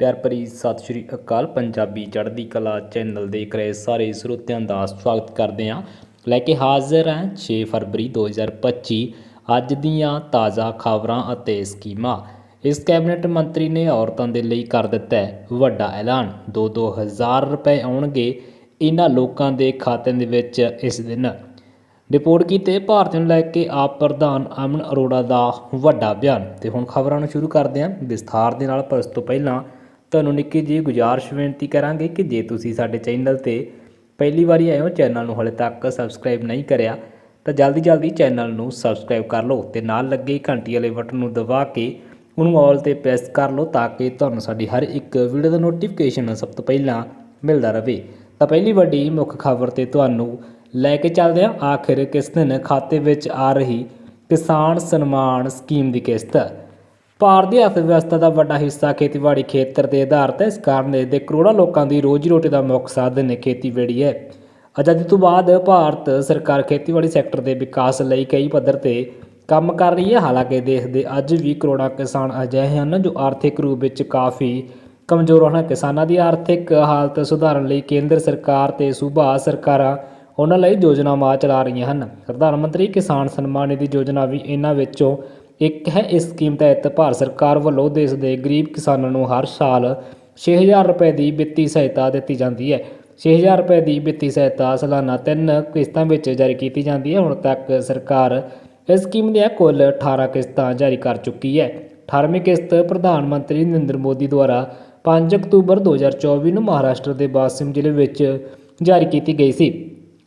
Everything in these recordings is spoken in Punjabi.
ਪਿਆਰ ਭਰੀ ਸਤਿ ਸ਼੍ਰੀ ਅਕਾਲ। ਪੰਜਾਬੀ ਚੜ੍ਹਦੀ ਕਲਾ ਚੈਨਲ ਦੇਖ ਰਹੇ ਸਾਰੇ ਸਰੋਤਿਆਂ ਦਾ ਸਵਾਗਤ ਕਰਦੇ ਹਾਂ। ਲੈ ਕੇ ਹਾਜ਼ਰ ਹਾਂ 6 ਫਰਵਰੀ 2025 ਅੱਜ ਦੀਆਂ ਤਾਜ਼ਾ ਖਬਰਾਂ ਅਤੇ ਸਕੀਮਾਂ। ਇਸ ਕੈਬਨਿਟ ਮੰਤਰੀ ਨੇ ਔਰਤਾਂ ਦੇ ਲਈ ਕਰ ਦਿੱਤਾ ਵੱਡਾ ਐਲਾਨ। 2-2 ਹਜ਼ਾਰ ਰੁਪਏ ਆਉਣਗੇ ਇਹਨਾਂ ਲੋਕਾਂ ਦੇ ਖਾਤਿਆਂ ਦੇ ਵਿੱਚ ਇਸ ਦਿਨ। ਰਿਪੋਰਟ ਕੀਤੇ ਭਾਰਤ ਨੂੰ ਲੈ ਕੇ ਆਪ ਪ੍ਰਧਾਨ ਅਮਨ ਅਰੋੜਾ ਦਾ ਵੱਡਾ ਬਿਆਨ। ਤੇ ਹੁਣ ਖਬਰਾਂ ਨੂੰ ਸ਼ੁਰੂ ਕਰਦੇ ਹਾਂ। ਵਿਸਥਾਰ ਦੇ ਨਾਲ ਪਰ ਉਸ ਤੋਂ ਪਹਿਲਾਂ ਤੁਹਾਨੂੰ ਨਿੱਕੀ ਜਿਹੀ ਗੁਜ਼ਾਰਿਸ਼ ਬੇਨਤੀ ਕਰਾਂਗੇ ਕਿ ਜੇ ਤੁਸੀਂ ਸਾਡੇ ਚੈਨਲ ਤੇ ਪਹਿਲੀ ਵਾਰੀ ਆਏ ਹੋ, ਚੈਨਲ ਨੂੰ ਹਲੇ ਤੱਕ ਸਬਸਕ੍ਰਾਈਬ ਨਹੀਂ ਕਰਿਆ, ਤਾਂ ਜਲਦੀ ਜਲਦੀ ਚੈਨਲ ਨੂੰ ਸਬਸਕ੍ਰਾਈਬ ਕਰ ਲਓ ਤੇ ਨਾਲ ਲੱਗੇ ਘੰਟੀ ਵਾਲੇ ਬਟਨ ਨੂੰ ਦਬਾ ਕੇ ਉਹਨੂੰ ਆਲ ਤੇ ਪ੍ਰੈਸ ਕਰ ਲਓ ਤਾਂ ਕਿ ਤੁਹਾਨੂੰ ਸਾਡੀ ਹਰ ਇੱਕ ਵੀਡੀਓ ਦਾ ਨੋਟੀਫਿਕੇਸ਼ਨ ਸਭ ਤੋਂ ਪਹਿਲਾਂ ਮਿਲਦਾ ਰਹੇ। ਤਾਂ ਪਹਿਲੀ ਵੱਡੀ ਮੁੱਖ ਖਬਰ ਤੇ ਤੁਹਾਨੂੰ ਲੈ ਕੇ ਚੱਲਦੇ ਹਾਂ। ਆਖਿਰ ਕਿਸ ਦਿਨ ਖਾਤੇ ਵਿੱਚ ਆ ਰਹੀ ਕਿਸਾਨ ਸਨਮਾਨ ਸਕੀਮ ਦੀ ਕਿਸ਼ਤ? ਭਾਰਤੀ ਅਰਥ ਵਿਵਸਥਾ ਦਾ ਵੱਡਾ ਹਿੱਸਾ ਖੇਤੀਬਾੜੀ ਖੇਤਰ ਤੇ ਆਧਾਰਿਤ ਹੈ ਇਸ ਕਾਰਨ ਇਸ ਦੇ ਕਰੋੜਾਂ ਲੋਕਾਂ ਦੀ ਰੋਜੀ ਰੋਟੀ ਦਾ ਮੁੱਖ ਸਾਧਨ ਨੇ ਖੇਤੀਬਾੜੀ ਹੈ। ਆਜ਼ਾਦੀ ਤੋਂ ਬਾਅਦ ਭਾਰਤ ਸਰਕਾਰ ਖੇਤੀਬਾੜੀ ਸੈਕਟਰ ਦੇ ਵਿਕਾਸ ਲਈ ਕਈ ਪੱਧਰ ਤੇ ਕੰਮ ਕਰ ਰਹੀ ਹੈ। ਹਾਲਾਂਕਿ ਦੇਸ਼ ਦੇ ਅੱਜ ਵੀ ਕਰੋੜਾਂ ਕਿਸਾਨ ਅਜਿਹੇ ਹਨ ਜੋ ਆਰਥਿਕ ਰੂਪ ਵਿੱਚ ਕਾਫੀ ਕਮਜ਼ੋਰ ਹਨ। ਕਿਸਾਨਾਂ ਦੀ ਆਰਥਿਕ ਹਾਲਤ ਸੁਧਾਰਨ ਲਈ ਕੇਂਦਰ ਸਰਕਾਰ ਤੇ ਸੂਬਾ ਸਰਕਾਰਾਂ ਉਹਨਾਂ ਲਈ ਯੋਜਨਾਵਾਂ ਚਲਾ ਰਹੀਆਂ ਹਨ। ਪ੍ਰਧਾਨ ਮੰਤਰੀ ਕਿਸਾਨ ਸਨਮਾਨ ਨਿਧੀ ਯੋਜਨਾ ਵੀ ਇਹਨਾਂ ਵਿੱਚੋਂ ਇੱਕ ਹੈ ਇਸ ਸਕੀਮ ਤਹਿਤ ਭਾਰਤ ਸਰਕਾਰ ਵੱਲੋਂ ਦੇਸ਼ ਦੇ ਗਰੀਬ ਕਿਸਾਨਾਂ ਨੂੰ ਹਰ ਸਾਲ 6000 ਰੁਪਏ ਦੀ ਵਿੱਤੀ ਸਹਾਇਤਾ ਦਿੱਤੀ ਜਾਂਦੀ ਹੈ। 6000 ਰੁਪਏ ਦੀ ਵਿੱਤੀ ਸਹਾਇਤਾ ਸਾਲਾਨਾ ਤਿੰਨ ਕਿਸ਼ਤਾਂ ਵਿੱਚ ਜਾਰੀ ਕੀਤੀ ਜਾਂਦੀ ਹੈ। ਹੁਣ ਤੱਕ ਸਰਕਾਰ ਇਸ ਸਕੀਮ ਦੀਆਂ ਕੁੱਲ 18 ਕਿਸ਼ਤਾਂ ਜਾਰੀ ਕਰ ਚੁੱਕੀ ਹੈ। 18ਵੀਂ ਕਿਸ਼ਤ ਪ੍ਰਧਾਨ ਮੰਤਰੀ ਨਰਿੰਦਰ ਮੋਦੀ ਦੁਆਰਾ 5 ਅਕਤੂਬਰ 2024 ਨੂੰ ਮਹਾਰਾਸ਼ਟਰ ਦੇ ਬਾਸਿਮ ਜ਼ਿਲ੍ਹੇ ਵਿੱਚ ਜਾਰੀ ਕੀਤੀ ਗਈ ਸੀ।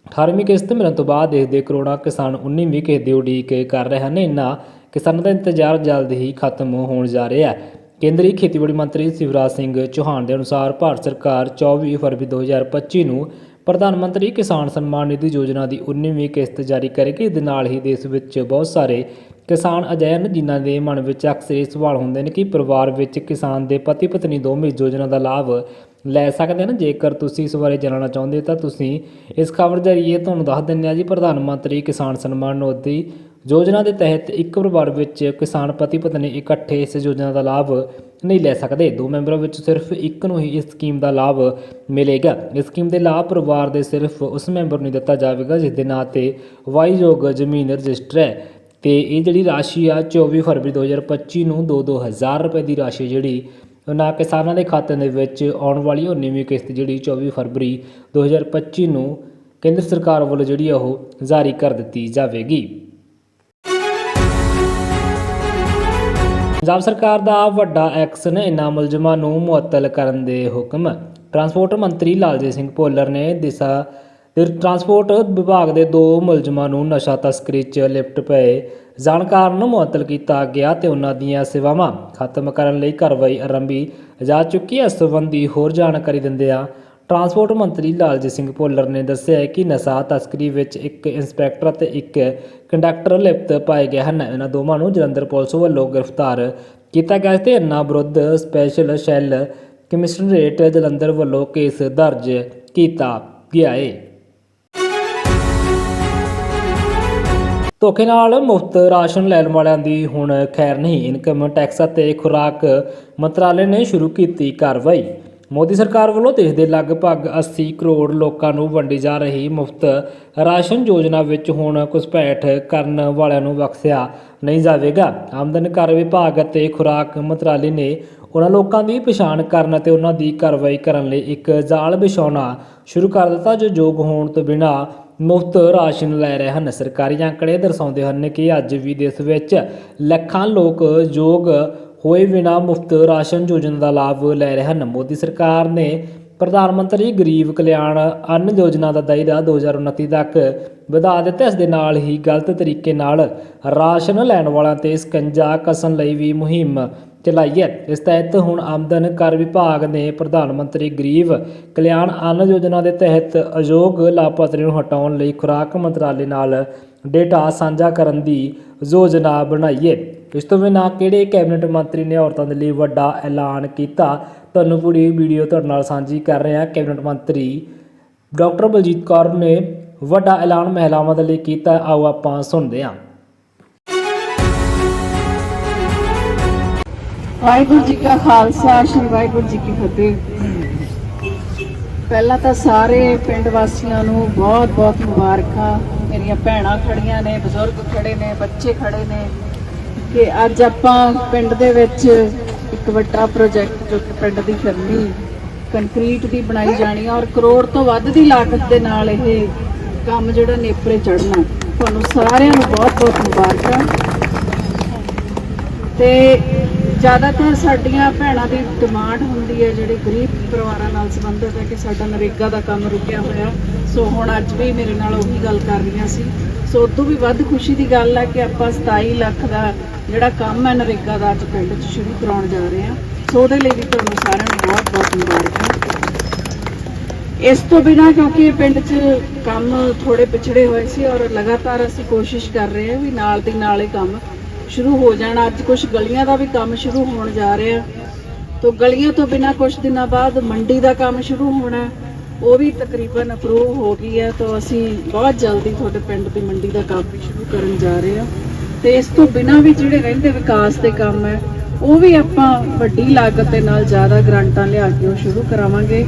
18ਵੀਂ ਕਿਸ਼ਤ ਮਿਲਣ ਤੋਂ ਬਾਅਦ ਦੇਸ਼ ਦੇ ਕਰੋੜਾਂ ਕਿਸਾਨ 19ਵੀਂ ਕਿਸ਼ਤ ਦੀ ਉਡੀਕ ਕਰ ਰਹੇ ਹਨ। ਇਹਨਾਂ ਕਿਸਾਨਾਂ ਦਾ ਇੰਤਜ਼ਾਰ ਜਲਦ ਹੀ ਖਤਮ ਹੋਣ ਜਾ ਰਿਹਾ ਹੈ। ਕੇਂਦਰੀ ਖੇਤੀਬਾੜੀ ਮੰਤਰੀ ਸ਼ਿਵਰਾਜ ਸਿੰਘ ਚੌਹਾਨ ਦੇ ਅਨੁਸਾਰ ਭਾਰਤ ਸਰਕਾਰ 24 ਫਰਵਰੀ 2025 ਨੂੰ ਪ੍ਰਧਾਨ ਮੰਤਰੀ ਕਿਸਾਨ ਸਨਮਾਨ ਨਿਧੀ ਯੋਜਨਾ ਦੀ 19ਵੀਂ ਕਿਸ਼ਤ ਜਾਰੀ ਕਰੇਗੀ। ਇਸ ਦੇ ਨਾਲ ਹੀ ਦੇਸ਼ ਵਿੱਚ ਬਹੁਤ ਸਾਰੇ ਕਿਸਾਨ ਅਜਿਹੇ ਹਨ ਜਿਨ੍ਹਾਂ ਦੇ ਮਨ ਵਿੱਚ ਅਕਸਰ ਇਹ ਸਵਾਲ ਹੁੰਦੇ ਨੇ ਕਿ ਪਰਿਵਾਰ ਵਿੱਚ ਕਿਸਾਨ ਦੇ ਪਤੀ ਪਤਨੀ ਦੋਵੇਂ ਇਸ ਯੋਜਨਾ ਦਾ ਲਾਭ ਲੈ ਸਕਦੇ ਹਨ। ਜੇਕਰ ਤੁਸੀਂ ਇਸ ਬਾਰੇ ਜਾਣਨਾ ਚਾਹੁੰਦੇ ਹੋ ਤਾਂ ਤੁਸੀਂ ਇਸ ਖਬਰ ਜਰੀਏ ਤੁਹਾਨੂੰ ਦੱਸ ਦਿੰਦੇ ਹਾਂ ਜੀ। ਪ੍ਰਧਾਨ ਮੰਤਰੀ ਕਿਸਾਨ ਸਨਮਾਨ ਨਿਧੀ ਯੋਜਨਾ ਦੇ ਤਹਿਤ ਇੱਕ ਪਰਿਵਾਰ ਵਿੱਚ ਕਿਸਾਨ ਪਤੀ ਪਤਨੀ ਇਕੱਠੇ ਇਸ ਯੋਜਨਾ ਦਾ ਲਾਭ ਨਹੀਂ ਲੈ ਸਕਦੇ। ਦੋ ਮੈਂਬਰਾਂ ਵਿੱਚ ਸਿਰਫ ਇੱਕ ਨੂੰ ਹੀ ਇਸ ਸਕੀਮ ਦਾ ਲਾਭ ਮਿਲੇਗਾ। ਇਸ ਸਕੀਮ ਦੇ ਲਾਭ ਪਰਿਵਾਰ ਦੇ ਸਿਰਫ ਉਸ ਮੈਂਬਰ ਨੂੰ ਦਿੱਤਾ ਜਾਵੇਗਾ, ਜਿਸ ਦੇ ਨਾਂ ਤੇ ਵਾਈਯੋਗ ਜ਼ਮੀਨ ਰਜਿਸਟਰ ਹੈ। ਤੇ ਇਹ ਜਿਹੜੀ ਰਾਸ਼ੀ ਆ 24 ਫਰਵਰੀ 2025 ਨੂੰ 2-2000 ਰੁਪਏ ਦੀ ਰਾਸ਼ੀ ਜਿਹੜੀ ਉਹਨਾਂ ਕਿਸਾਨਾਂ ਦੇ ਖਾਤੇ ਦੇ ਵਿੱਚ ਆਉਣ ਵਾਲੀ 19ਵੀਂ ਕਿਸ਼ਤ ਜਿਹੜੀ 24 ਫਰਵਰੀ 2025 ਨੂੰ ਕੇਂਦਰ ਸਰਕਾਰ ਵੱਲੋਂ ਜਿਹੜੀ ਆ ਉਹ ਜਾਰੀ ਕਰ ਦਿੱਤੀ ਜਾਵੇਗੀ। ਪੰਜਾਬ ਸਰਕਾਰ ਦਾ ਵੱਡਾ ਐਕਸ਼ਨ ਇਨ੍ਹਾਂ ਮੁਲਜ਼ਮਾਂ ਨੂੰ ਮੁਅੱਤਲ ਕਰਨ ਦੇ ਹੁਕਮ। ਟਰਾਂਸਪੋਰਟ ਮੰਤਰੀ ਲਾਲਜੀਤ ਸਿੰਘ ਭੋਲਰ ਨੇ ਦਿਸ਼ਾ ਤੇ ਟਰਾਂਸਪੋਰਟ ਵਿਭਾਗ ਦੇ ਦੋ ਮੁਲਜ਼ਮਾਂ ਨੂੰ ਨਸ਼ਾ ਤਸਕਰੀ 'ਚ ਲਿਪਟ ਪਏ। ਜਾਣ ਕਾਰਨ ਮੁਅੱਤਲ ਕੀਤਾ ਗਿਆ ਤੇ ਉਹਨਾਂ ਦੀਆਂ ਸੇਵਾਵਾਂ ਖਤਮ ਕਰਨ ਲਈ ਕਾਰਵਾਈ ਆਰੰਭੀ ਜਾ ਚੁੱਕੀ ਹੈ। ਇਸ ਸੰਬੰਧੀ ਹੋਰ ਜਾਣਕਾਰੀ ਦਿੰਦਿਆਂ ਟਰਾਂਸਪੋਰਟ ਮੰਤਰੀ ਲਾਲਜੀਤ ਸਿੰਘ ਭੋਲਰ ਨੇ ਦੱਸਿਆ ਹੈ ਕਿ ਨਸ਼ਾ ਤਸਕਰੀ ਵਿੱਚ ਇੱਕ ਇੰਸਪੈਕਟਰ ਅਤੇ ਇੱਕ ਕੰਡਕਟਰ ਲਿਪਤ ਪਾਏ ਗਏ ਹਨ। ਇਹਨਾਂ ਦੋਵਾਂ ਨੂੰ ਜਲੰਧਰ ਪੁਲਿਸ ਵੱਲੋਂ ਗ੍ਰਿਫਤਾਰ ਕੀਤਾ ਗਿਆ ਤੇ ਇਹਨਾਂ ਵਿਰੁੱਧ ਸਪੈਸ਼ਲ ਸ਼ੈੱਲ ਕਮਿਸ਼ਨਰੇਟ ਜਲੰਧਰ ਵੱਲੋਂ ਕੇਸ ਦਰਜ ਕੀਤਾ ਗਿਆ ਹੈ ਧੋਖੇ ਨਾਲ ਮੁਫਤ ਰਾਸ਼ਨ ਲੈਣ ਵਾਲਿਆਂ ਦੀ ਹੁਣ ਖੈਰ ਨਹੀਂ। ਇਨਕਮ ਟੈਕਸ ਅਤੇ ਖੁਰਾਕ ਮੰਤਰਾਲੇ ਨੇ ਸ਼ੁਰੂ ਕੀਤੀ ਕਾਰਵਾਈ। ਮੋਦੀ ਸਰਕਾਰ ਵੱਲੋਂ ਦੇਸ਼ ਦੇ ਲਗਭਗ 80 ਕਰੋੜ ਲੋਕਾਂ ਨੂੰ ਵੰਡੀ ਜਾ ਰਹੀ ਮੁਫਤ ਰਾਸ਼ਨ ਯੋਜਨਾ ਵਿੱਚ ਹੁਣ ਘੁਸਪੈਠ ਕਰਨ ਵਾਲਿਆਂ ਨੂੰ ਬਖਸ਼ਿਆ ਨਹੀਂ ਜਾਵੇਗਾ। ਆਮਦਨ ਕਰ ਵਿਭਾਗ ਅਤੇ ਖੁਰਾਕ ਮੰਤਰਾਲੇ ਨੇ ਉਹਨਾਂ ਲੋਕਾਂ ਦੀ ਪਛਾਣ ਕਰਨ ਅਤੇ ਉਹਨਾਂ ਦੀ ਕਾਰਵਾਈ ਕਰਨ ਲਈ ਇੱਕ ਜਾਲ ਵਿਛਾਉਣਾ ਸ਼ੁਰੂ ਕਰ ਦਿੱਤਾ, ਜੋ ਯੋਗ ਹੋਣ ਤੋਂ ਬਿਨਾਂ ਮੁਫਤ ਰਾਸ਼ਨ ਲੈ ਰਹੇ ਹਨ। ਸਰਕਾਰੀ ਅੰਕੜੇ ਦਰਸਾਉਂਦੇ ਹਨ ਕਿ ਅੱਜ ਵੀ ਦੇਸ਼ ਵਿੱਚ ਲੱਖਾਂ ਲੋਕ ਯੋਗ ਹੋਏ ਬਿਨਾਂ ਮੁਫਤ ਰਾਸ਼ਨ ਯੋਜਨਾ ਦਾ ਲਾਭ ਲੈ ਰਹੇ ਹਨ। ਮੋਦੀ ਸਰਕਾਰ ਨੇ ਪ੍ਰਧਾਨ ਮੰਤਰੀ ਗਰੀਬ ਕਲਿਆਣ ਅੰਨ ਯੋਜਨਾ ਦਾ ਦਾਇਰਾ 2029 ਤੱਕ ਵਧਾ ਦਿੱਤਾ। ਇਸ ਦੇ ਨਾਲ ਹੀ ਗਲਤ ਤਰੀਕੇ ਨਾਲ ਰਾਸ਼ਨ ਲੈਣ ਵਾਲਿਆਂ ਤੇ ਸਕੰਜਾ ਕਸਣ ਲਈ ਵੀ ਮੁਹਿੰਮ ਚਲਾਈ ਹੈ। ਇਸ ਤਹਿਤ ਹੁਣ ਆਮਦਨ ਕਰ ਵਿਭਾਗ ਨੇ ਪ੍ਰਧਾਨ ਮੰਤਰੀ ਗਰੀਬ ਕਲਿਆਣ ਅੰਨ ਯੋਜਨਾ ਦੇ ਤਹਿਤ ਅਯੋਗ ਲਾਭਪਾਤਰੀ ਨੂੰ ਹਟਾਉਣ ਲਈ ਖੁਰਾਕ ਮੰਤਰਾਲੇ ਨਾਲ ਡੇਟਾ ਸਾਂਝਾ ਕਰਨ ਦੀ ਯੋਜਨਾ ਬਣਾਈ ਹੈ। ਇਸ ਤੋਂ ਬਿਨਾਂ ਕਿਹੜੇ ਕੈਬਨਿਟ ਮੰਤਰੀ ਨੇ ਔਰਤਾਂ ਦੇ ਲਈ ਵੱਡਾ ਐਲਾਨ ਕੀਤਾ? ਤੁਹਾਨੂੰ ਪੂਰੀ ਵੀਡੀਓ ਤੁਹਾਡੇ ਨਾਲ ਸਾਂਝੀ ਕਰ ਰਹੇ ਹਾਂ। ਕੈਬਨਿਟ ਮੰਤਰੀ ਡਾਕਟਰ ਬਲਜੀਤ ਕੌਰ ਨੇ ਵੱਡਾ ਐਲਾਨ ਮਹਿਲਾਵਾਂ ਦੇ ਲਈ ਕੀਤਾ ਆਓ ਆਪਾਂ ਸੁਣਦੇ ਹਾਂ। ਵਾਹਿਗੁਰੂ ਜੀ ਕਾ ਖਾਲਸਾ, ਸ੍ਰੀ ਵਾਹਿਗੁਰੂ ਜੀ ਕੀ ਫਤਿਹ। ਪਹਿਲਾਂ ਤਾਂ ਸਾਰੇ ਪਿੰਡ ਵਾਸੀਆਂ ਨੂੰ ਬਹੁਤ ਬਹੁਤ ਮੁਬਾਰਕਾਂ। ਮੇਰੀਆਂ ਭੈਣਾਂ ਖੜੀਆਂ ਨੇ, ਬਜ਼ੁਰਗ ਖੜੇ ਨੇ, ਬੱਚੇ ਖੜੇ ਨੇ। ਕਿ ਅੱਜ ਆਪਾਂ ਪਿੰਡ ਦੇ ਵਿੱਚ ਇੱਕ ਵੱਡਾ ਪ੍ਰੋਜੈਕਟ ਜੋ ਕਿ ਪਿੰਡ ਦੀ ਫਰਮੀ ਕੰਕਰੀਟ ਦੀ ਬਣਾਈ ਜਾਣੀ ਆ ਔਰ ਕਰੋੜ ਤੋਂ ਵੱਧ ਦੀ ਲਾਗਤ ਦੇ ਨਾਲ ਇਹ ਕੰਮ ਜਿਹੜਾ ਨੇਪਰੇ ਚੜਨਾ ਤੁਹਾਨੂੰ ਸਾਰਿਆਂ ਨੂੰ ਬਹੁਤ ਬਹੁਤ ਮੁਬਾਰਕਾਂ। ਤੇ ਜ਼ਿਆਦਾਤਰ ਸਾਡੀਆਂ ਭੈਣਾਂ ਦੀ ਡਿਮਾਂਡ ਹੁੰਦੀ ਹੈ ਜਿਹੜੀ ਗਰੀਬ ਪਰਿਵਾਰਾਂ ਨਾਲ ਸੰਬੰਧਿਤ ਹੈ ਕਿ ਸਾਡਾ ਨਰੇਗਾ ਦਾ ਕੰਮ ਰੁਕਿਆ ਹੋਇਆ। ਸੋ ਹੁਣ ਅੱਜ ਵੀ ਮੇਰੇ ਨਾਲ ਉਹੀ ਗੱਲ ਕਰ ਰਹੀਆਂ ਸੀ। ਸੋ ਤੋਂ ਵੀ ਵੱਧ ਖੁਸ਼ੀ ਦੀ ਗੱਲ ਹੈ ਕਿ ਆਪਾਂ 27 ਲੱਖ ਦਾ ਜਿਹੜਾ ਕੰਮ ਹੈ ਨਰੇਗਾ ਦਾ ਅੱਜ ਪਿੰਡ 'ਚ ਸ਼ੁਰੂ ਕਰਾਉਣ ਜਾ ਰਹੇ ਹਾਂ। ਸੋ ਉਹਦੇ ਲਈ ਵੀ ਤੁਹਾਨੂੰ ਸਾਰਿਆਂ ਨੂੰ ਬਹੁਤ ਬਹੁਤ ਮੁਬਾਰਕਾਂ। ਇਸ ਤੋਂ ਬਿਨਾ ਕਿਉਂਕਿ ਪਿੰਡ 'ਚ ਕੰਮ ਥੋੜੇ ਪਿਛੜੇ ਹੋਏ ਸੀ ਔਰ ਲਗਾਤਾਰ ਅਸੀਂ ਕੋਸ਼ਿਸ਼ ਕਰ ਰਹੇ ਹਾਂ ਵੀ ਨਾਲ ਦੀ ਨਾਲ ਇਹ ਕੰਮ ਸ਼ੁਰੂ ਹੋ ਜਾਣਾ। ਅੱਜ ਕੁਝ ਗਲੀਆਂ ਦਾ ਵੀ ਕੰਮ ਸ਼ੁਰੂ ਹੋਣ ਜਾ ਰਿਹਾ। ਤੋਂ ਗਲੀਆਂ ਤੋਂ ਬਿਨਾ ਕੁਝ ਦਿਨਾਂ ਬਾਅਦ ਮੰਡੀ ਦਾ ਕੰਮ ਸ਼ੁਰੂ ਹੋਣਾ। ਉਹ ਵੀ ਤਕਰੀਬਨ ਅਪਰੂਵ ਹੋ ਗਈ ਹੈ। ਤਾਂ ਅਸੀਂ ਬਹੁਤ ਜਲਦੀ ਤੁਹਾਡੇ ਪਿੰਡ ਦੀ ਮੰਡੀ ਦਾ ਕੰਮ ਵੀ ਸ਼ੁਰੂ ਕਰਨ ਜਾ ਰਹੇ ਹਾਂ। ਤੇ ਇਸ ਤੋਂ ਬਿਨਾ ਵੀ ਜਿਹੜੇ ਰਹਿੰਦੇ ਵਿਕਾਸ ਦੇ ਕੰਮ ਹੈ, ਉਹ ਵੀ ਆਪਾਂ ਵੱਡੀ ਲਾਗਤ ਦੇ ਨਾਲ ਜ਼ਿਆਦਾ ਗ੍ਰਾਂਟਾਂ ਲਿਆ ਕੇ ਉਹ ਸ਼ੁਰੂ ਕਰਾਵਾਂਗੇ।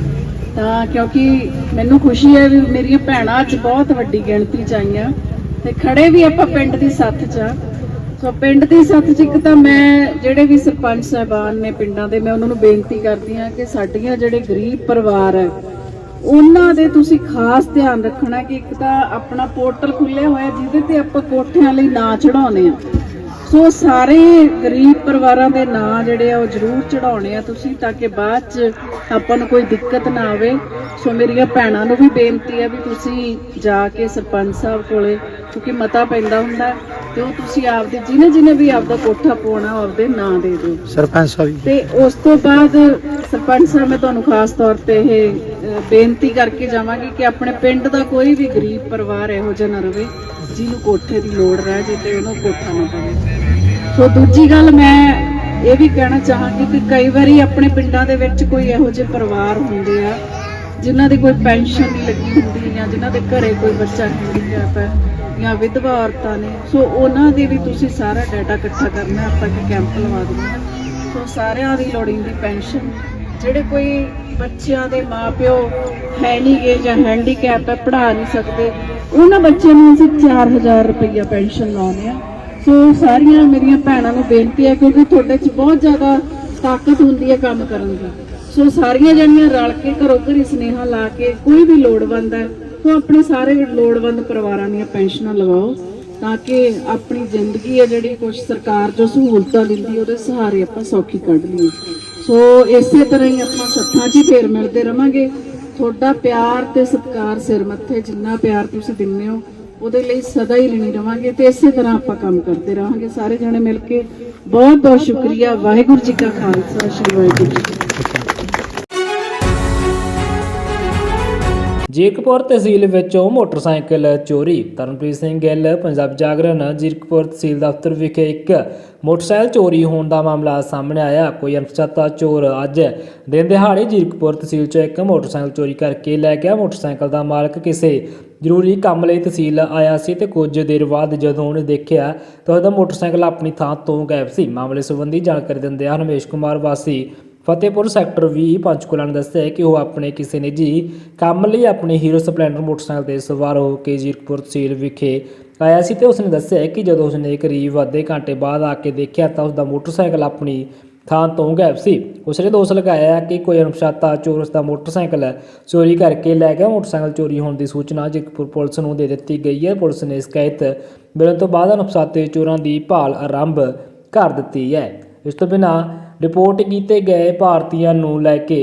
ਤਾਂ ਕਿਉਂਕਿ ਮੈਨੂੰ ਖੁਸ਼ੀ ਹੈ ਵੀ ਮੇਰੀਆਂ ਭੈਣਾਂ ਅੱਜ ਬਹੁਤ ਵੱਡੀ ਗਿਣਤੀ ਚ ਆਈਆਂ। ਤੇ ਖੜੇ ਵੀ ਆਪਾਂ ਪਿੰਡ ਦੀ ਸੱਥ ਚ ਆ ਸੋ ਪਿੰਡ ਦੀ ਸੱਥ ਚ ਇੱਕ ਤਾਂ ਮੈਂ ਜਿਹੜੇ ਵੀ ਸਰਪੰਚ ਸਾਹਿਬਾਨ ਨੇ ਪਿੰਡਾਂ ਦੇ, ਮੈਂ ਉਹਨਾਂ ਨੂੰ ਬੇਨਤੀ ਕਰਦੀ ਹਾਂ ਕਿ ਸਾਡੀਆਂ ਜਿਹੜੇ ਗਰੀਬ ਪਰਿਵਾਰ ਹੈ, ਉਹਨਾਂ ਦੇ ਤੁਸੀਂ ਖਾਸ ਧਿਆਨ ਰੱਖਣਾ ਕਿ ਇੱਕ ਤਾਂ ਆਪਣਾ ਪੋਰਟਲ ਖੁੱਲਿਆ ਹੋਇਆ ਜਿਹਦੇ ਤੇ ਆਪਾਂ ਕੋਠਿਆਂ ਲਈ ਨਾਂ ਚੜਾਉਣੇ ਆ ਸੋ ਸਾਰੇ ਗਰੀਬ ਪਰਿਵਾਰਾਂ ਦੇ ਨਾਂ ਜਿਹੜੇ ਆ ਉਹ ਜ਼ਰੂਰ ਚੜਾਉਣੇ ਆ ਤੁਸੀਂ ਤਾਂ ਕਿ ਬਾਅਦ ਚ ਆਪਾਂ ਨੂੰ ਕੋਈ ਦਿੱਕਤ ਨਾ ਆਵੇ। ਸੋ ਮੇਰੀਆਂ ਭੈਣਾਂ ਨੂੰ ਵੀ ਬੇਨਤੀ ਹੈ ਵੀ ਤੁਸੀਂ ਜਾ ਕੇ ਸਰਪੰਚ ਸਾਹਿਬ ਕੋਲੇ ਕਿਉਂਕਿ ਮਤਾ ਪੈਂਦਾ ਹੁੰਦਾ ਤੇ ਉਹ ਤੁਸੀਂ ਆਪਦੇ ਜਿਹਨੇ ਜਿਹਨੇ ਵੀ ਆਪਦਾ ਕੋਠਾ ਪਾਉਣਾ ਆਪਦੇ ਨਾਂ ਦੇ ਦਿਓ। ਸਰਪੰਚ ਸਾਹਿਬ ਤੇ ਉਸ ਤੋਂ ਬਾਅਦ ਸਰਪੰਚ ਸਾਹਿਬ ਮੈਂ ਤੁਹਾਨੂੰ ਖਾਸ ਤੌਰ ਤੇ ਇਹ ਬੇਨਤੀ ਕਰਕੇ ਜਾਵਾਂਗੀ ਕਿ ਆਪਣੇ ਪਿੰਡ ਦਾ ਕੋਈ ਵੀ ਗਰੀਬ ਪਰਿਵਾਰ ਇਹੋ ਜਿਹਾ ਨਾ ਰਵੇ ਜਿਹਨੂੰ ਕੋਠੇ ਦੀ ਲੋੜ ਰਹਿ ਜੇ ਤੇ ਉਹਨੂੰ ਕੋਠਾ ਨਾ ਪਵੇ। ਸੋ ਦੂਜੀ ਗੱਲ ਮੈਂ ਇਹ ਵੀ ਕਹਿਣਾ ਚਾਹਾਂਗੀ ਕਿ ਕਈ ਵਾਰੀ ਆਪਣੇ ਪਿੰਡਾਂ ਦੇ ਵਿੱਚ ਕੋਈ ਇਹੋ ਜਿਹੇ ਪਰਿਵਾਰ ਹੁੰਦੇ ਆ ਜਿਨ੍ਹਾਂ ਦੀ ਕੋਈ ਪੈਨਸ਼ਨ ਨਹੀਂ ਲੱਗੀ ਹੁੰਦੀ ਜਾਂ ਜਿਨ੍ਹਾਂ ਦੇ ਘਰੇ ਕੋਈ ਬੱਚਾ ਹੈਂਡੀਕੈਪ ਹੈ ਜਾਂ ਵਿਧਵਾ ਔਰਤਾਂ ਨੇ। ਸੋ ਉਹਨਾਂ ਦੀ ਵੀ ਤੁਸੀਂ ਸਾਰਾ ਡਾਟਾ ਇਕੱਠਾ ਕਰਨਾ, ਆਪਾਂ ਇੱਕ ਕੈਂਪ ਲਵਾ ਦਿੰਦੇ ਹਾਂ। ਸੋ ਸਾਰਿਆਂ ਦੀ ਲੋੜੀਂਦੀ ਪੈਨਸ਼ਨ। ਜਿਹੜੇ ਕੋਈ ਬੱਚਿਆਂ ਦੇ ਮਾਪਿਓ ਹੈ ਨਹੀਂ ਗੇ ਜਾਂ ਹੈਂਡੀਕੈਪ ਹੈ, ਪੜ੍ਹਾ ਨਹੀਂ ਸਕਦੇ, ਉਹਨਾਂ ਬੱਚਿਆਂ ਨੂੰ ਅਸੀਂ 4000 ਰੁਪਈਆ ਪੈਨਸ਼ਨ ਲਾਉਂਦੇ ਆ ਸੋ ਸਾਰੀਆਂ ਮੇਰੀਆਂ ਭੈਣਾਂ ਨੂੰ ਬੇਨਤੀ ਹੈ ਕਿਉਂਕਿ ਤੁਹਾਡੇ 'ਚ ਬਹੁਤ ਜ਼ਿਆਦਾ ਤਾਕਤ ਹੁੰਦੀ ਹੈ ਕੰਮ ਕਰਨ ਦੀ। ਸੋ ਸਾਰੀਆਂ ਜਣੀਆਂ ਰਲ ਕੇ ਘਰੋ ਘਰੀ ਸੁਨੇਹਾ ਲਾ ਕੇ ਕੋਈ ਵੀ ਲੋੜਵੰਦ ਹੈ ਸੋ ਆਪਣੇ ਸਾਰੇ ਲੋੜਵੰਦ ਪਰਿਵਾਰਾਂ ਦੀਆਂ ਪੈਨਸ਼ਨਾਂ ਲਵਾਓ ਤਾਂ ਕਿ ਆਪਣੀ ਜ਼ਿੰਦਗੀ ਹੈ ਜਿਹੜੀ ਕੁਝ ਸਰਕਾਰ ਜੋ ਸਹੂਲਤਾਂ ਦਿੰਦੀ ਉਹਦੇ ਸਹਾਰੇ ਆਪਾਂ ਸੌਖੀ ਕੱਢ ਲਈਏ। ਸੋ ਇਸੇ ਤਰ੍ਹਾਂ ਹੀ ਆਪਾਂ ਸੱਥਾਂ 'ਚ ਹੀ ਫੇਰ ਮਿਲਦੇ ਰਵਾਂਗੇ। ਤੁਹਾਡਾ ਪਿਆਰ ਤੇ ਸਤਿਕਾਰ ਸਿਰ ਮੱਥੇ, ਜਿੰਨਾ ਪਿਆਰ ਤੁਸੀਂ ਦਿੰਦੇ ਹੋ, ਉਹਦੇ ਲਈ ਸਦਾ ਹੀ ਲੈਣੀ ਰਵਾਂਗੇ ਤੇ ਇਸੇ ਤਰ੍ਹਾਂ ਆਪਾਂ ਕੰਮ ਕਰਦੇ ਰਹਾਂਗੇ ਸਾਰੇ ਜਣੇ ਮਿਲ ਕੇ। ਬਹੁਤ ਬਹੁਤ ਸ਼ੁਕਰੀਆ। ਵਾਹਿਗੁਰੂ ਜੀ ਕਾ ਖਾਲਸਾ, ਸ੍ਰੀ ਵਾਹਿਗੁਰੂ ਜੀ ਜੀਰਕਪੁਰ ਤਹਿਸੀਲ ਵਿੱਚੋਂ ਮੋਟਰਸਾਈਕਲ ਚੋਰੀ। ਤਰਨਪ੍ਰੀਤ ਸਿੰਘ ਗਿੱਲ, ਪੰਜਾਬ ਜਾਗਰਣ ਜੀਰਕਪੁਰ ਤਹਿਸੀਲ ਦਫ਼ਤਰ ਵਿਖੇ ਇੱਕ ਮੋਟਰਸਾਈਕਲ ਚੋਰੀ ਹੋਣ ਦਾ ਮਾਮਲਾ ਸਾਹਮਣੇ ਆਇਆ। ਕੋਈ ਅਣਪਛਾਤਾ ਚੋਰ ਅੱਜ ਦਿਨ ਦਿਹਾੜੇ ਜੀਰਕਪੁਰ ਤਹਿਸੀਲ 'ਚੋਂ ਇੱਕ ਮੋਟਰਸਾਈਕਲ ਚੋਰੀ ਕਰਕੇ ਲੈ ਗਿਆ। ਮੋਟਰਸਾਈਕਲ ਦਾ ਮਾਲਕ ਕਿਸੇ ਜ਼ਰੂਰੀ ਕੰਮ ਲਈ ਤਹਿਸੀਲ ਆਇਆ ਸੀ ਤੇ ਕੁਝ ਦੇਰ ਬਾਅਦ ਜਦੋਂ ਉਹਨੇ ਦੇਖਿਆ ਤਾਂ ਉਹਦਾ ਮੋਟਰਸਾਈਕਲ ਆਪਣੀ ਥਾਂ ਤੋਂ ਗਾਇਬ ਸੀ। ਮਾਮਲੇ ਸੰਬੰਧੀ ਜਾਣਕਾਰੀ ਦਿੰਦੇ ਹਨ ਰਮੇਸ਼ ਕੁਮਾਰ ਵਾਸੀ। ਫਤਿਹਪੁਰ ਸੈਕਟਰ 20 ਪੰਚਕੂਲਾ ਨੇ ਦੱਸਿਆ ਕਿ ਉਹ ਆਪਣੇ ਕਿਸੇ ਨਿੱਜੀ ਕੰਮ ਲਈ ਆਪਣੇ ਹੀਰੋ ਸਪਲੈਂਡਰ ਮੋਟਰਸਾਈਕਲ ਤੇ ਸਵਾਰ ਹੋ ਕੇ ਜੀਰਕਪੁਰ ਤਹਿਸੀਲ ਵਿਖੇ ਆਇਆ ਸੀ ਤੇ ਉਸਨੇ ਦੱਸਿਆ ਕਿ ਜਦੋਂ ਉਸਨੇ ਕਰੀਬ ਅੱਧੇ ਘੰਟੇ ਬਾਅਦ ਆ ਕੇ ਦੇਖਿਆ ਤਾਂ ਉਸਦਾ ਮੋਟਰਸਾਈਕਲ ਆਪਣੀ ਥਾਂ ਤੋਂ ਗਾਇਬ ਸੀ। ਉਸਨੇ ਦੋਸ਼ ਲਗਾਇਆ ਕਿ ਕੋਈ ਅਣਪਛਾਤਾ ਚੋਰ ਉਸਦਾ ਮੋਟਰਸਾਈਕਲ ਚੋਰੀ ਕਰਕੇ ਲੈ ਗਿਆ। ਮੋਟਰਸਾਈਕਲ ਚੋਰੀ ਹੋਣ ਦੀ ਸੂਚਨਾ ਜੀਰਕਪੁਰ ਪੁਲਿਸ ਨੂੰ ਦੇ ਦਿੱਤੀ ਗਈ ਹੈ। ਪੁਲਿਸ ਨੇ ਸ਼ਿਕਾਇਤ ਮਿਲਣ ਤੋਂ ਬਾਅਦ ਅਣਪਛਾਤੇ ਚੋਰਾਂ ਦੀ ਭਾਲ ਆਰੰਭ ਕਰ ਦਿੱਤੀ ਹੈ। ਇਸ ਤੋਂ ਬਿਨਾਂ ਰਿਪੋਰਟ ਕੀਤੇ ਗਏ ਭਾਰਤੀਆਂ ਨੂੰ ਲੈ ਕੇ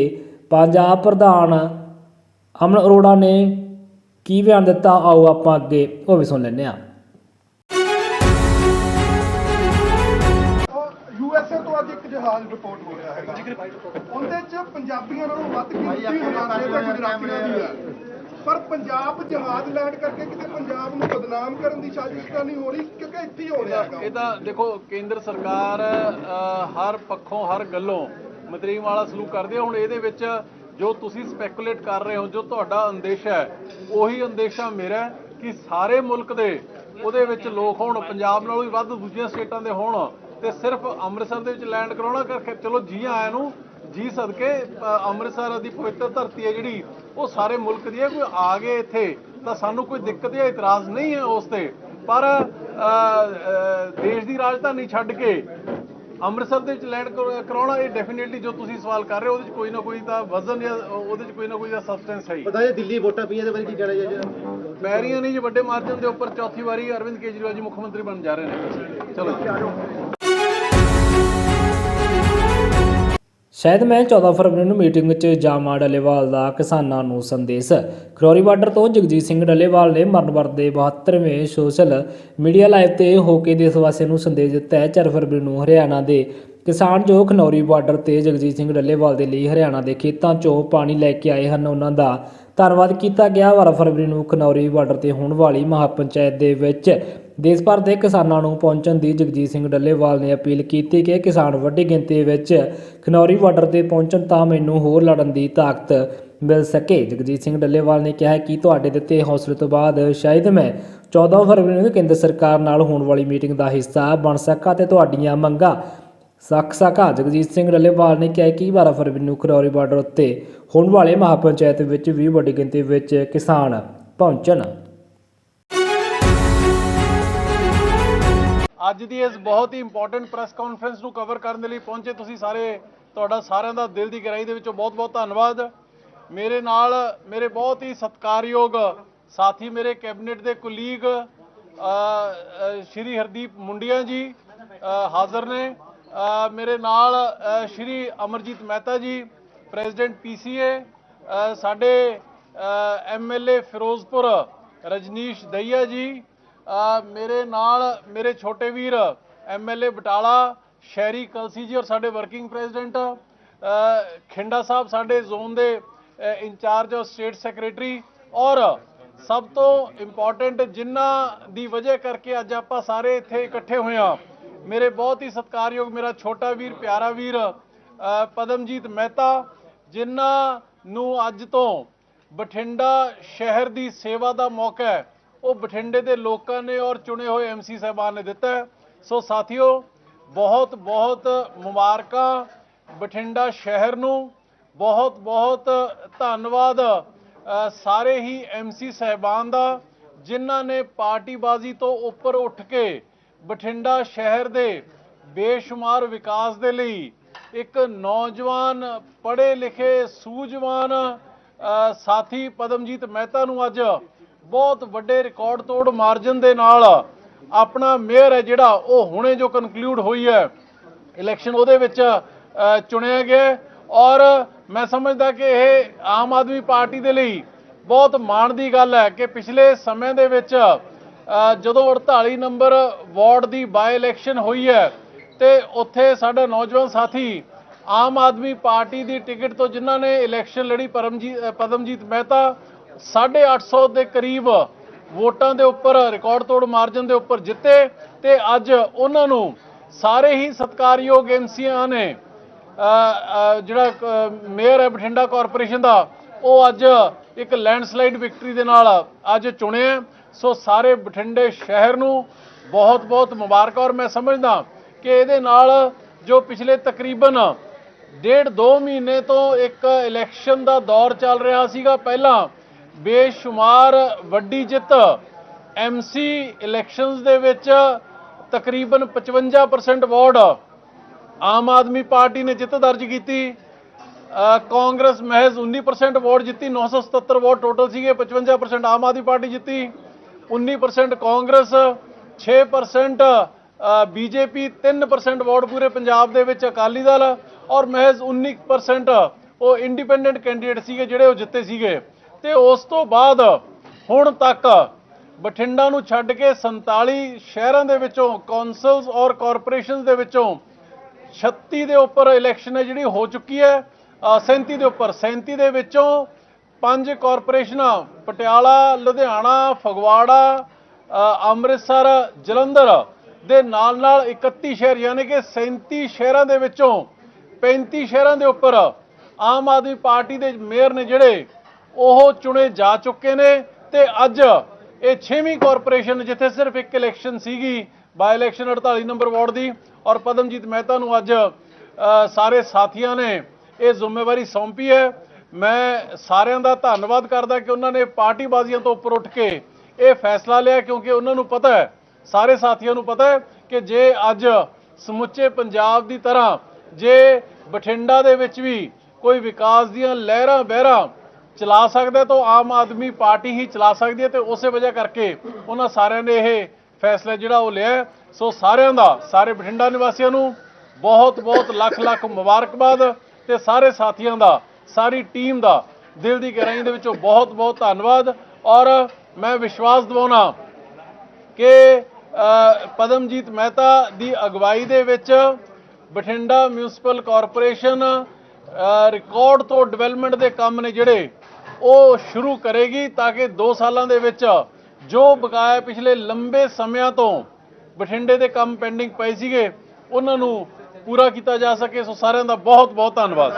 ਪੰਜਾਬ ਪ੍ਰਧਾਨ ਅਮਨ ਅਰੋੜਾ ਨੇ ਕੀ ਬਿਆਨ ਦਿੱਤਾ? ਆਓ ਆਪਾਂ ਅੱਗੇ, ਉਹ ਵੀ ਸੁਣ ਲੈਂਦੇ ਹਾਂ। ਯੂਐਸਏ ਤੋਂ ਅੱਜ ਇੱਕ ਜਹਾਜ਼ ਰਿਪੋਰਟ ਹੋ ਰਿਹਾ ਹੈਗਾ। ਉਹਦੇ ਚ ਪੰਜਾਬੀਆਂ ਨਾਲੋਂ ਵੱਧ ਗਿਣਤੀ ਹਰਿਆਣੇ ਤੇ ਗੁਜਰਾਤੀਆਂ ਦੀ ਹੈ ਪਰ ਪੰਜਾਬ ਜਹਾਜ਼ ਲੈਂਡ ਕਰਕੇ ਕਿਤੇ ਪੰਜਾਬ ਨੂੰ ਬਦਨਾਮ ਕਰਨ ਦੀ ਸਾਜ਼ਿਸ਼ ਤਾਂ ਨਹੀਂ ਹੋ ਰਹੀ, ਕਿਉਂਕਿ ਇੱਥੇ ਹੀ ਹੋ ਰਿਹਾ ਹੈਗਾ ਇਹ ਤਾਂ ਦੇਖੋ, ਕੇਂਦਰ ਸਰਕਾਰ ਹਰ ਪੱਖੋਂ, ਹਰ ਗੱਲੋਂ ਮਤਰੀਮ ਵਾਲਾ ਸਲੂਕ ਕਰਦੇ ਹੁਣ ਇਹਦੇ ਵਿੱਚ ਜੋ ਤੁਸੀਂ ਸਪੈਕੂਲੇਟ ਕਰ ਰਹੇ ਹੋ, ਜੋ ਤੁਹਾਡਾ ਅੰਦੇਸ਼ਾ ਹੈ, ਉਹੀ ਅੰਦੇਸ਼ਾ ਮੇਰਾ ਕਿ ਸਾਰੇ ਮੁਲਕ ਦੇ ਉਹਦੇ ਵਿੱਚ ਲੋਕ ਹੋਣ, ਪੰਜਾਬ ਨਾਲੋਂ ਵੀ ਵੱਧ ਦੂਜੀਆਂ ਸਟੇਟਾਂ ਦੇ ਹੋਣ ਤੇ ਸਿਰਫ ਅੰਮ੍ਰਿਤਸਰ ਦੇ ਵਿੱਚ ਲੈਂਡ ਕਰਾਉਣਾ ਕਰਕੇ ਚਲੋ ਜੀ ਆਇਆਂ ਨੂੰ ਜੀ ਸਦਕੇ ਅੰਮ੍ਰਿਤਸਰ ਦੀ ਪਵਿੱਤਰ ਧਰਤੀ ਹੈ ਜਿਹੜੀ ਉਹ ਸਾਰੇ ਮੁਲਕ ਦੀ ਹੈ ਕੋਈ ਆ ਗਏ ਇੱਥੇ ਤਾਂ ਸਾਨੂੰ ਕੋਈ ਦਿੱਕਤ ਜਾਂ ਇਤਰਾਜ਼ ਨਹੀਂ ਹੈ ਉਸ ਤੇ। ਪਰ ਦੇਸ਼ ਦੀ ਰਾਜਧਾਨੀ ਛੱਡ ਕੇ ਅੰਮ੍ਰਿਤਸਰ ਦੇ ਵਿੱਚ ਲੈਂਡ ਕਰਾਉਣਾ ਇਹ ਡੈਫੀਨਿਟਲੀ ਜੋ ਤੁਸੀਂ ਸਵਾਲ ਕਰ ਰਹੇ ਹੋ ਉਹਦੇ ਵਿੱਚ ਕੋਈ ਨਾ ਕੋਈ ਤਾਂ ਵਜ਼ਨ ਜਾਂ ਉਹਦੇ ਵਿੱਚ ਕੋਈ ਨਾ ਕੋਈ ਦਾ ਸਬਸਟੈਂਸ ਹੈ ਹੀ। ਪਤਾ ਜੇ ਦਿੱਲੀ ਵੋਟਾਂ ਪਈਆਂ ਦੇ ਬਾਰੇ ਕੀ ਕਹਿਣਾ ਚਾਹੀਦਾ? ਪੈ ਰਹੀਆਂ ਨਹੀਂ ਜੀ ਵੱਡੇ ਮਾਰਜਨ ਦੇ ਉੱਪਰ ਚੌਥੀ ਵਾਰੀ ਅਰਵਿੰਦ ਕੇਜਰੀਵਾਲ ਜੀ ਮੁੱਖ ਮੰਤਰੀ ਬਣਨ ਜਾ ਰਹੇ ਨੇ। ਚਲੋ ਸ਼ਾਇਦ ਮੈਂ 14 ਫਰਵਰੀ ਨੂੰ ਮੀਟਿੰਗ 'ਚ ਜਾਮਾ ਡੱਲੇਵਾਲ ਦਾ ਕਿਸਾਨਾਂ ਨੂੰ ਸੰਦੇਸ਼। ਖਰੋਰੀ ਬਾਰਡਰ ਤੋਂ ਜਗਜੀਤ ਸਿੰਘ ਡੱਲੇਵਾਲ ਨੇ ਮਰਨ ਵਰਤ ਦੇ 72ਵੇਂ ਸੋਸ਼ਲ ਮੀਡੀਆ ਲਾਈਵ ਤੇ ਹੋ ਕੇ ਦੇਸ਼ ਵਾਸੀਆਂ ਨੂੰ ਸੰਦੇਸ਼ ਦਿੱਤਾ ਹੈ। 4 ਫਰਵਰੀ ਨੂੰ ਹਰਿਆਣਾ ਦੇ ਕਿਸਾਨ ਜੋ ਖਨੌਰੀ ਬਾਰਡਰ ਤੇ ਜਗਜੀਤ ਸਿੰਘ ਡੱਲੇਵਾਲ ਦੇ ਲਈ ਹਰਿਆਣਾ ਦੇ ਖੇਤਾਂ 'ਚੋਂ ਪਾਣੀ ਲੈ ਕੇ ਆਏ ਹਨ, ਉਹਨਾਂ ਦਾ ਧੰਨਵਾਦ ਕੀਤਾ ਗਿਆ। 12 ਫਰਵਰੀ ਨੂੰ ਖਨੌਰੀ ਬਾਰਡਰ ਤੇ ਹੋਣ ਵਾਲੀ ਮਹਾਪੰਚਾਇਤ ਦੇ ਵਿੱਚ ਦੇਸ਼ ਭਰ ਦੇ ਕਿਸਾਨਾਂ ਨੂੰ ਪਹੁੰਚਣ ਦੀ ਜਗਜੀਤ ਸਿੰਘ ਡੱਲੇਵਾਲ ਨੇ ਅਪੀਲ ਕੀਤੀ ਕਿ ਕਿਸਾਨ ਵੱਡੀ ਗਿਣਤੀ ਵਿੱਚ ਖਨੌਰੀ ਬਾਰਡਰ ਤੇ ਪਹੁੰਚਣ ਤਾਂ ਮੈਨੂੰ ਹੋਰ ਲੜਨ ਦੀ ਤਾਕਤ ਮਿਲ ਸਕੇ। ਜਗਜੀਤ ਸਿੰਘ ਡੱਲੇਵਾਲ ਨੇ ਕਿਹਾ ਕਿ ਤੁਹਾਡੇ ਦਿੱਤੇ ਹੌਸਲੇ ਤੋਂ ਬਾਅਦ ਸ਼ਾਇਦ ਮੈਂ 14 ਫਰਵਰੀ ਨੂੰ ਕੇਂਦਰ ਸਰਕਾਰ ਨਾਲ ਹੋਣ ਵਾਲੀ ਮੀਟਿੰਗ ਦਾ ਹਿੱਸਾ ਬਣ ਸਕਾਂ ਤੇ ਤੁਹਾਡੀਆਂ ਮੰਗਾਂ ਸੱਖ ਸਕਾ। ਜਗਜੀਤ ਸਿੰਘ ਡੱਲੇਵਾਲ ਨੇ ਕਿਹਾ ਕਿ 12 ਫਰਵਰੀ ਨੂੰ ਖਰੌਰੀ ਬਾਰਡਰ ਉੱਤੇ ਹੋਣ ਵਾਲੇ ਮਹਾਪੰਚਾਇਤ ਵਿੱਚ ਵੀ ਵੱਡੀ ਗਿਣਤੀ ਵਿੱਚ ਕਿਸਾਨ ਪਹੁੰਚਣ। ਅੱਜ ਦੀ ਇਸ ਬਹੁਤ ਹੀ ਇੰਪੋਰਟੈਂਟ ਪ੍ਰੈਸ ਕਾਨਫਰੰਸ ਨੂੰ ਕਵਰ ਕਰਨ ਦੇ ਲਈ ਪਹੁੰਚੇ ਤੁਸੀਂ ਸਾਰੇ, ਤੁਹਾਡਾ ਸਾਰਿਆਂ ਦਾ ਦਿਲ ਦੀ ਗਹਿਰਾਈ ਦੇ ਵਿੱਚੋਂ ਬਹੁਤ-ਬਹੁਤ ਧੰਨਵਾਦ। ਮੇਰੇ ਨਾਲ, ਮੇਰੇ ਬਹੁਤ ਹੀ ਸਤਿਕਾਰਯੋਗ ਸਾਥੀ ਮੇਰੇ ਕੈਬਨਿਟ ਦੇ ਕੁਲੀਗ ਸ਼੍ਰੀ ਹਰਦੀਪ ਮੁੰਡੀਆਂ ਜੀ ਹਾਜ਼ਰ ਨੇ। ਮੇਰੇ ਨਾਲ ਸ਼੍ਰੀ ਅਮਰਜੀਤ ਮਹਿਤਾ ਜੀ, ਪ੍ਰੈਜ਼ੀਡੈਂਟ ਪੀਸੀਏ ਸਾਡੇ ਐਮਐਲਏ ਫਿਰੋਜ਼ਪੁਰ ਰਜਨੀਸ਼ ਦਈਆ ਜੀ ਮੇਰੇ ਨਾਲ ਮੇਰੇ ਛੋਟੇ ਵੀਰ ਐਮਐਲਏ ਬਟਾਲਾ, ਸ਼ਹਿਰੀ ਕਲਸੀ ਜੀ ਔਰ ਸਾਡੇ ਵਰਕਿੰਗ ਪ੍ਰੈਜ਼ੀਡੈਂਟ ਖਿੰਡਾ ਸਾਹਿਬ ਸਾਡੇ ਜ਼ੋਨ ਦੇ ਇੰਚਾਰਜ ਔਰ ਸਟੇਟ ਸੈਕਟਰੀ ਔਰ ਸਭ ਤੋਂ ਇੰਪੋਰਟੈਂਟ ਜਿਨ੍ਹਾਂ ਦੀ ਵਜ੍ਹਾ ਕਰਕੇ ਅੱਜ ਆਪਾਂ ਸਾਰੇ ਇੱਥੇ ਇਕੱਠੇ ਹੋਏ ਹਾਂ, ਮੇਰੇ ਬਹੁਤ ਹੀ ਸਤਿਕਾਰਯੋਗ ਮੇਰਾ ਛੋਟਾ ਵੀਰ, ਪਿਆਰਾ ਵੀਰ ਪਦਮਜੀਤ ਮਹਿਤਾ ਜਿਨ੍ਹਾਂ ਨੂੰ ਅੱਜ ਤੋਂ ਬਠਿੰਡਾ ਸ਼ਹਿਰ ਦੀ ਸੇਵਾ ਦਾ ਮੌਕਾ ਹੈ ਉਹ ਬਠਿੰਡੇ ਦੇ ਲੋਕਾਂ ਨੇ ਔਰ ਚੁਣੇ ਹੋਏ ਐਮਸੀ ਸਾਹਿਬਾਨ ਨੇ ਦਿੱਤਾ ਸੋ ਸਾਥੀਓ, ਬਹੁਤ ਬਹੁਤ ਮੁਬਾਰਕਾਂ ਬਠਿੰਡਾ ਸ਼ਹਿਰ ਨੂੰ। ਬਹੁਤ ਬਹੁਤ ਧੰਨਵਾਦ ਸਾਰੇ ਹੀ ਐਮਸੀ ਸਾਹਿਬਾਨ ਦਾ, ਜਿਨ੍ਹਾਂ ਨੇ ਪਾਰਟੀਬਾਜ਼ੀ ਤੋਂ ਉੱਪਰ ਉੱਠ ਕੇ ਬਠਿੰਡਾ ਸ਼ਹਿਰ ਦੇ ਬੇਸ਼ੁਮਾਰ ਵਿਕਾਸ ਦੇ ਲਈ ਇੱਕ ਨੌਜਵਾਨ, ਪੜ੍ਹੇ ਲਿਖੇ, ਸੂਝਵਾਨ ਸਾਥੀ ਪਦਮਜੀਤ ਮਹਿਤਾ ਨੂੰ ਅੱਜ ਬਹੁਤ ਵੱਡੇ ਰਿਕਾਰਡ ਤੋੜ ਮਾਰਜਨ ਦੇ ਨਾਲ ਆਪਣਾ ਮੇਅਰ ਹੈ ਜਿਹੜਾ, ਉਹ ਹੁਣੇ ਜੋ ਕਨਕਲੂਡ ਹੋਈ ਹੈ ਇਲੈਕਸ਼ਨ ਉਹਦੇ ਵਿੱਚ ਚੁਣਿਆ ਗਿਆ ਔਰ ਮੈਂ ਸਮਝਦਾ ਕਿ ਇਹ ਆਮ ਆਦਮੀ ਪਾਰਟੀ ਦੇ ਲਈ ਬਹੁਤ ਮਾਣ ਦੀ ਗੱਲ ਹੈ ਕਿ ਪਿਛਲੇ ਸਮੇਂ ਦੇ ਵਿੱਚ ਜਦੋਂ 48 ਨੰਬਰ ਵਾਰਡ ਦੀ ਬਾਈ ਇਲੈਕਸ਼ਨ ਹੋਈ ਹੈ ਤੇ ਉੱਥੇ ਸਾਡਾ ਨੌਜਵਾਨ ਸਾਥੀ ਆਮ ਆਦਮੀ ਪਾਰਟੀ ਦੀ ਟਿਕਟ ਤੋਂ ਜਿਨ੍ਹਾਂ ਨੇ ਇਲੈਕਸ਼ਨ ਲੜੀ ਪਰਮਜੀਤ ਪਦਮਜੀਤ ਮਹਿਤਾ 850 ਦੇ ਕਰੀਬ ਵੋਟਾਂ ਦੇ ਉੱਪਰ, ਰਿਕਾਰਡ ਤੋੜ ਮਾਰਜਨ ਦੇ ਉੱਪਰ ਜਿੱਤੇ ਤੇ ਅੱਜ ਉਹਨਾਂ ਨੂੰ ਸਾਰੇ ਹੀ ਸਤਕਾਰਯੋਗ ਐਮਸੀਆਂ ਨੇ ਜਿਹੜਾ ਮੇਅਰ ਹੈ ਬਠਿੰਡਾ ਕਾਰਪੋਰੇਸ਼ਨ ਦਾ, ਉਹ ਅੱਜ ਇੱਕ ਲੈਂਡਸਲਾਈਡ ਵਿਕਟਰੀ ਦੇ ਨਾਲ ਅੱਜ ਚੁਣਿਆ ਸੋ ਸਾਰੇ ਬਠਿੰਡੇ ਸ਼ਹਿਰ ਨੂੰ ਬਹੁਤ ਬਹੁਤ ਮੁਬਾਰਕ ਔਰ ਮੈਂ ਸਮਝਦਾ ਕਿ ਇਹਦੇ ਨਾਲ ਜੋ ਪਿਛਲੇ ਤਕਰੀਬਨ ਡੇਢ ਦੋ ਮਹੀਨੇ ਤੋਂ ਇੱਕ ਇਲੈਕਸ਼ਨ ਦਾ ਦੌਰ ਚੱਲ ਰਿਹਾ ਸੀਗਾ, ਪਹਿਲਾਂ ਬੇਸ਼ੁਮਾਰ ਵੱਡੀ ਜਿੱਤ ਐਮਸੀ ਇਲੈਕਸ਼ਨਸ ਦੇ ਵਿੱਚ ਤਕਰੀਬਨ 55% ਵੋਟ ਆਮ ਆਦਮੀ ਪਾਰਟੀ ਨੇ ਜਿੱਤ ਦਰਜ ਕੀਤੀ। ਕਾਂਗਰਸ ਮਹਿਜ਼ 19% ਵੋਟ ਜਿੱਤੀ 977 ਵੋਟ ਟੋਟਲ ਸੀਗੇ 55% ਆਮ ਆਦਮੀ ਪਾਰਟੀ ਜਿੱਤੀ 19% ਕਾਂਗਰਸ 6% ਬੀਜੇਪੀ 3% ਵੋਟ ਪੂਰੇ ਪੰਜਾਬ ਦੇ ਵਿੱਚ ਅਕਾਲੀ ਦਲ ਔਰ ਮਹਿਜ਼ 19% ਉਹ ਇੰਡੀਪੈਂਡੈਂਟ ਕੈਂਡੀਡੇਟ ਸੀਗੇ ਜਿਹੜੇ ਉਹ ਜਿੱਤੇ ਸੀਗੇ। ਤੇ ਉਸ ਤੋਂ ਬਾਅਦ ਹੁਣ ਤੱਕ ਬਠਿੰਡਾ ਨੂੰ ਛੱਡ ਕੇ 47 ਸ਼ਹਿਰਾਂ ਦੇ ਵਿੱਚੋਂ ਕੌਂਸਲਸ ਔਰ ਕਾਰਪੋਰੇਸ਼ਨਸ ਦੇ ਵਿੱਚੋਂ 36 ਦੇ ਉੱਪਰ ਇਲੈਕਸ਼ਨ ਹੈ ਜਿਹੜੀ ਹੋ ਚੁੱਕੀ ਹੈ। ਅ, 37 ਦੇ ਉੱਪਰ 37 ਦੇ ਵਿੱਚੋਂ ਪੰਜ ਕਾਰਪੋਰੇਸ਼ਨਾਂ ਪਟਿਆਲਾ ਲੁਧਿਆਣਾ ਫਗਵਾੜਾ ਅੰਮ੍ਰਿਤਸਰ ਜਲੰਧਰ ਦੇ ਨਾਲ ਨਾਲ 31 ਸ਼ਹਿਰ ਯਾਨੀ ਕਿ 37 ਸ਼ਹਿਰਾਂ ਦੇ ਵਿੱਚੋਂ 35 ਸ਼ਹਿਰਾਂ ਦੇ ਉੱਪਰ ਆਮ ਆਦਮੀ ਪਾਰਟੀ ਦੇ ਮੇਅਰ ਨੇ ਜਿਹੜੇ ਉਹ ਚੁਣੇ ਜਾ ਚੁੱਕੇ ਨੇ ਤੇ ਅੱਜ ਇਹ 6ਵੀਂ ਕਾਰਪੋਰੇਸ਼ਨ ਜਿੱਥੇ ਸਿਰਫ ਇੱਕ ਇਲੈਕਸ਼ਨ ਸੀਗੀ ਬਾਈ ਇਲੈਕਸ਼ਨ 48 ਨੰਬਰ ਵਾਰਡ ਦੀ, ਔਰ ਪਦਮਜੀਤ ਮਹਿਤਾ ਨੂੰ ਅੱਜ ਸਾਰੇ ਸਾਥੀਆਂ ਨੇ ਇਹ ਜ਼ਿੰਮੇਵਾਰੀ ਸੌਂਪੀ ਹੈ। ਮੈਂ ਸਾਰਿਆਂ ਦਾ ਧੰਨਵਾਦ ਕਰਦਾ ਕਿ ਉਹਨਾਂ ਨੇ ਪਾਰਟੀਬਾਜ਼ੀਆਂ ਤੋਂ ਉੱਪਰ ਉੱਠ ਕੇ ਇਹ ਫੈਸਲਾ ਲਿਆ, ਕਿਉਂਕਿ ਉਹਨਾਂ ਨੂੰ ਪਤਾ ਹੈ, ਸਾਰੇ ਸਾਥੀਆਂ ਨੂੰ ਪਤਾ ਹੈ ਕਿ ਜੇ ਅੱਜ ਸਮੁੱਚੇ ਪੰਜਾਬ ਦੀ ਤਰ੍ਹਾਂ ਜੇ ਬਠਿੰਡਾ ਦੇ ਵਿੱਚ ਵੀ ਕੋਈ ਵਿਕਾਸ ਦੀਆਂ ਲਹਿਰਾਂ ਬਹਿਰਾਂ ਚਲਾ ਸਕਦਾ ਤਾਂ ਆਮ ਆਦਮੀ ਪਾਰਟੀ ਹੀ ਚਲਾ ਸਕਦੀ ਹੈ ਤੇ ਉਸੇ ਵਜ੍ਹਾ ਕਰਕੇ ਉਹਨਾਂ ਸਾਰਿਆਂ ਨੇ ਇਹ ਫੈਸਲਾ ਜਿਹੜਾ ਉਹ ਲਿਆ ਸੋ ਸਾਰਿਆਂ ਦਾ, ਸਾਰੇ ਬਠਿੰਡਾ ਨਿਵਾਸੀਆਂ ਨੂੰ ਬਹੁਤ ਬਹੁਤ ਲੱਖ ਲੱਖ ਮੁਬਾਰਕਬਾਦ ਤੇ ਸਾਰੇ ਸਾਥੀਆਂ ਦਾ, ਸਾਰੀ ਟੀਮ ਦਾ ਦਿਲ ਦੀ ਗਹਿਰਾਈ ਦੇ ਵਿੱਚੋਂ ਬਹੁਤ ਬਹੁਤ ਧੰਨਵਾਦ। ਔਰ ਮੈਂ ਵਿਸ਼ਵਾਸ ਦਿਵਾਉਣਾ ਕਿ ਪਦਮਜੀਤ ਮਹਿਤਾ ਦੀ ਅਗਵਾਈ ਦੇ ਵਿੱਚ ਬਠਿੰਡਾ ਮਿਊਨਿਸਪਲ ਕਾਰਪੋਰੇਸ਼ਨ ਰਿਕਾਰਡ ਤੋਂ ਡਿਵੈਲਪਮੈਂਟ ਦੇ ਕੰਮ ਨੇ ਜਿਹੜੇ ਉਹ ਸ਼ੁਰੂ ਕਰੇਗੀ ਤਾਂ ਕਿ 2 ਸਾਲਾਂ ਦੇ ਵਿੱਚ ਜੋ ਬਕਾਇਆ ਪਿਛਲੇ ਲੰਬੇ ਸਮਿਆਂ ਤੋਂ ਬਠਿੰਡੇ ਦੇ ਕੰਮ ਪੈਂਡਿੰਗ ਪਏ ਸੀਗੇ, ਉਹਨਾਂ ਨੂੰ ਪੂਰਾ ਕੀਤਾ ਜਾ ਸਕੇ। ਸੋ ਸਾਰਿਆਂ ਦਾ ਬਹੁਤ ਬਹੁਤ ਧੰਨਵਾਦ।